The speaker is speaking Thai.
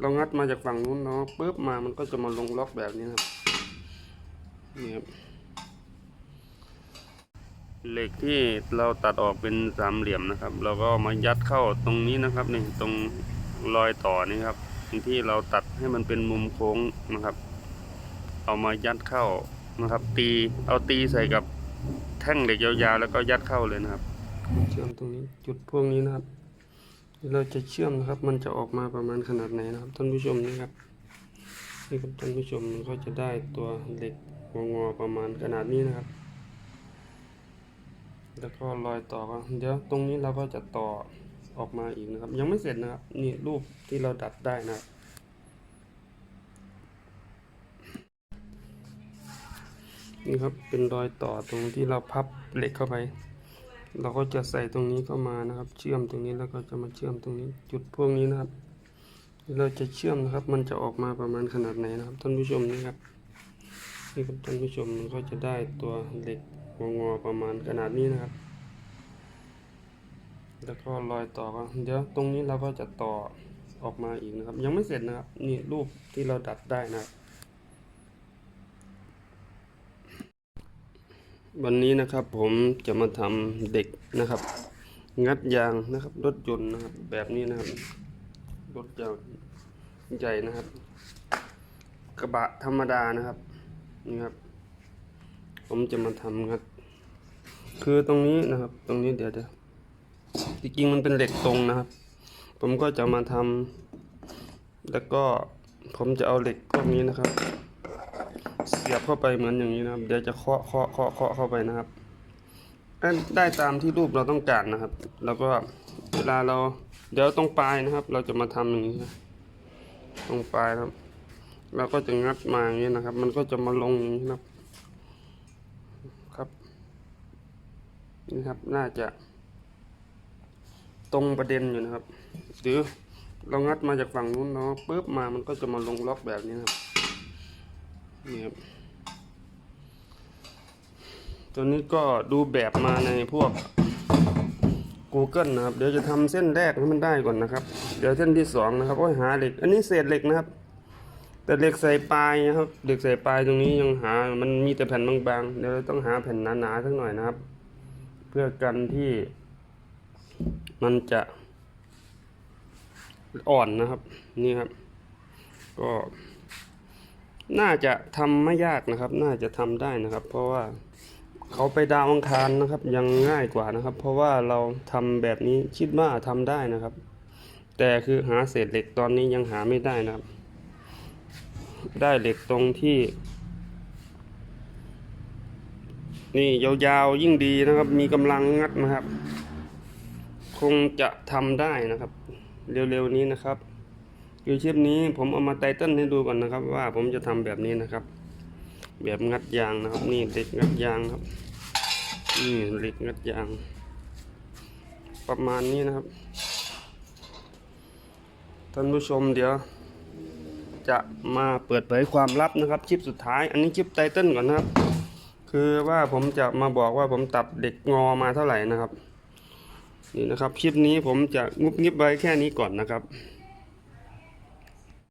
เรางัดมาจากฝั่งนู้นเนาะปุ๊บมามันก็จะมาลงล็อกแบบนี้ครับนี่ครับเหล็กที่เราตัดออกเป็นสามเหลี่ยมนะครับ เราก็มายัดเข้าตรงนี้นะครับนี่ตรงรอยต่อนี่ครับที่เราตัดให้มันเป็นมุมโค้งนะครับ เอามายัดเข้านะครับ ตีเอาตีใส่กับแท่งเหล็กยาวๆแล้วก็ยัดเข้าเลยนะครับเชื่อมตรงนี้จุดพวกนี้นะครับ เราจะเชื่อมนะครับ มันจะออกมาประมาณขนาดไหนนะครับ ท่านผู้ชมนี่ครับนี่ครับท่านผู้ชมมันก็จะได้ตัวเหล็กงอๆประมาณขนาดนี้นะครับ แล้วก็รอยต่อก็เดี๋ยวตรงนี้เราก็จะต่อออกมาอีกนะครับ ยังไม่เสร็จนะครับ นี่รูปที่เราดัดได้นะครับนี่ครับเป็นรอยต่อตรงที่เราพับเหล็กเข้าไป เราก็จะใส่ตรงนี้เข้ามานะครับ เชื่อมตรงนี้แล้วก็จะมาเชื่อมตรงนี้ จุดพวกนี้นะครับ เราจะเชื่อมนะครับ มันจะออกมาประมาณขนาดไหนนะครับท่านผู้ชมนี่ครับนี่ครับท่านผู้ชมมันก็จะได้ตัวเหล็กงอประมาณขนาดนี้นะครับ แล้วก็รอยต่อก็เดี๋ยวตรงนี้เราก็จะต่อออกมาอีกนะครับ ยังไม่เสร็จนะครับนี่รูปที่เราดัดได้นะครับ วันนี้นะครับผมจะมาทำเด็กนะครับ งัดยางนะครับรถยนต์นะครับแบบนี้นะครับรถยางใหญ่นะครับ กระบะธรรมดานะครับนี่ครับ ผมจะมาทำงัด คือตรงนี้นะครับ ตรงนี้เดี๋ยวเดี๋ยวจริงๆมันเป็นเหล็กตรงนะครับ ผมก็จะมาทำแล้วก็ผมจะเอาเหล็กพวกนี้นะครับ เสียบเข้าไปเหมือนอย่างนี้นะครับ เดี๋ยวจะเคาะเคาะเคาะเคาะเข้าไปนะครับได้ตามที่รูปเราต้องการนะครับ แล้วก็เวลาเราเดี๋ยวตรงปลายนะครับ เราจะมาทำอย่างนี้นะตรงปลายครับเราก็จะงัดมาอย่างนี้นะครับ มันก็จะมาลงอย่างนี้นะครับ ครับ นี่ครับน่าจะตรงประเด็นอยู่นะครับ หรือเรางัดมาจากฝั่งนู้นเนาะปุ๊บมามันก็จะมาลงล็อกแบบนี้นะครับ นี่ครับตัวนี้ก็ดูแบบมาในพวก Google นะครับ เดี๋ยวจะทำเส้นแรกให้มันได้ก่อนนะครับ เดี๋ยวเส้นที่สองนะครับก็หาเหล็ก อันนี้เศษเหล็กนะครับ แต่เหล็กใส่ปลายนะครับ เหล็กใส่ปลายตรงนี้ยังหา มันมีแต่แผ่นบางๆ เดี๋ยวต้องหาแผ่นหนาๆสักหน่อยนะครับ เพื่อกันที่ มันจะ อ่อนนะครับ นี่ครับ ก็ น่าจะทำไม่ยากนะครับ น่าจะทำได้นะครับ เพราะว่าเขาไปดาวอังคารนะครับ ยังง่ายกว่านะครับ เพราะว่าเราทำแบบนี้คิดว่าทำได้นะครับ แต่คือหาเศษเหล็กตอนนี้ยังหาไม่ได้นะครับ ได้เหล็กตรงที่ นี่ยาวๆยิ่งดีนะครับ มีกำลังงัดนะครับ คงจะทำได้นะครับ เร็วๆนี้นะครับ คือคลิปนี้ผมเอามาไตเติ้ลให้ดูก่อนนะครับ ว่าผมจะทำแบบนี้นะครับ แบบงัดยางนะครับ นี่เหล็กงัดยางครับนี่เหล็กงัดยาง ประมาณนี้นะครับท่านผู้ชมเดี๋ยว จะมาเปิดเผยความลับนะครับคลิปสุดท้าย อันนี้คลิปไตเติ้ลก่อนนะครับ คือว่าผมจะมาบอกว่าผมตัดเด็กงอมาเท่าไหร่นะครับ นี่นะครับคลิปนี้ผมจะงุบงิบไว้แค่นี้ก่อนนะครับ